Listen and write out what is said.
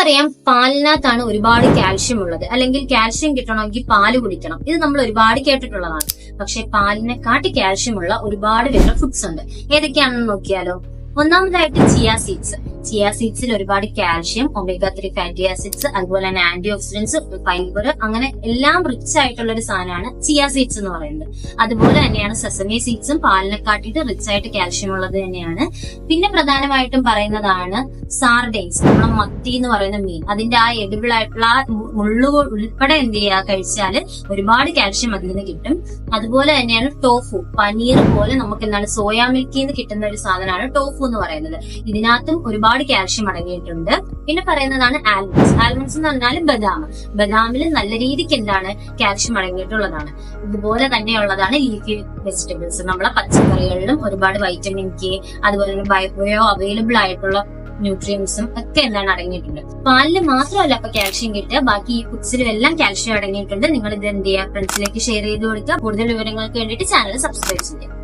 നമുക്കറിയാം പാലിനകത്താണ് ഒരുപാട് കാൽഷ്യം ഉള്ളത്. അല്ലെങ്കിൽ കാൽഷ്യം കിട്ടണമെങ്കിൽ പാൽ കുടിക്കണം. ഇത് നമ്മൾ ഒരുപാട് കേട്ടിട്ടുള്ളതാണ്. പക്ഷെ പാലിനെ കാട്ടി കാൽഷ്യം ഉള്ള ഒരുപാട് വേറെ ഫുഡ്സ് ഉണ്ട്. ഏതൊക്കെയാണെന്ന് നോക്കിയാലോ? ഒന്നാമതായിട്ട് ചിയ സീഡ്സ് ചിയ സീഡ്സിൽ ഒരുപാട് calcium omega three fatty acids അതുപോലെ തന്നെ ആന്റി ഓക്സിഡൻസ് ഫൈബർ അങ്ങനെ എല്ലാം റിച്ച് ആയിട്ടുള്ള ഒരു സാധനമാണ് ചിയ സീഡ്സ് എന്ന് പറയുന്നത്. അതുപോലെ തന്നെയാണ് സെസമി സീഡ്സും പാലിനെ കാട്ടിയിട്ട് റിച്ച് ആയിട്ട് കാൽഷ്യം ഉള്ളത് തന്നെയാണ്. പിന്നെ പ്രധാനമായിട്ടും പറയുന്നതാണ് സാർഡൈൻസ് നമ്മളെ മത്തി എന്ന് പറയുന്ന മീൻ. അതിന്റെ ആ എഡിബിൾ ആയിട്ടുള്ള ആ മുള്ളു ഉൾപ്പെടെ എന്ത് ചെയ്യുക കഴിച്ചാൽ ഒരുപാട് കാൽഷ്യം അതിൽ നിന്ന് കിട്ടും. അതുപോലെ തന്നെയാണ് ടോഫു പനീർ പോലെ നമുക്ക് എന്താണ് സോയാ മിൽക്കിൽ നിന്ന് കിട്ടുന്ന ഒരു സാധനമാണ് ടോഫു എന്ന് പറയുന്നത്. ഇതിനകത്തും ഒരുപാട് കാൽഷ്യം അടങ്ങിയിട്ടുണ്ട്. പിന്നെ പറയുന്നതാണ് ആൽമണ്ട്സ് ആൽമണ്ട്സ് എന്ന് പറഞ്ഞാൽ ബദാം. ബദാമിൽ നല്ല രീതിക്ക് എന്താണ് കാൽഷ്യം അടങ്ങിയിട്ടുള്ളതാണ്. ഇതുപോലെ തന്നെയുള്ളതാണ് ലീഫി വെജിറ്റബിൾസ് നമ്മളെ പച്ചക്കറികളിലും ഒരുപാട് വൈറ്റമിൻ കെ അതുപോലെ തന്നെ ബയോ അവൈലബിൾ ആയിട്ടുള്ള ന്യൂട്രിയൻസും ഒക്കെ എന്താണ് അടങ്ങിയിട്ടുണ്ട്. പാലിൽ മാത്രമല്ല അപ്പൊ കാൽഷ്യം കിട്ടുക. ബാക്കി ഈ ഫുഡ്സിലും എല്ലാം കാൽഷ്യം അടങ്ങിയിട്ടുണ്ട്. നിങ്ങൾ ഇത് എന്ത് ചെയ്യുക? ഫ്രണ്ട്സിലേക്ക് ഷെയർ ചെയ്ത് കൊടുക്കുക. കൂടുതൽ വിവരങ്ങൾക്ക് വേണ്ടിയിട്ട് ചാനൽ സബ്സ്ക്രൈബ് ചെയ്യുക.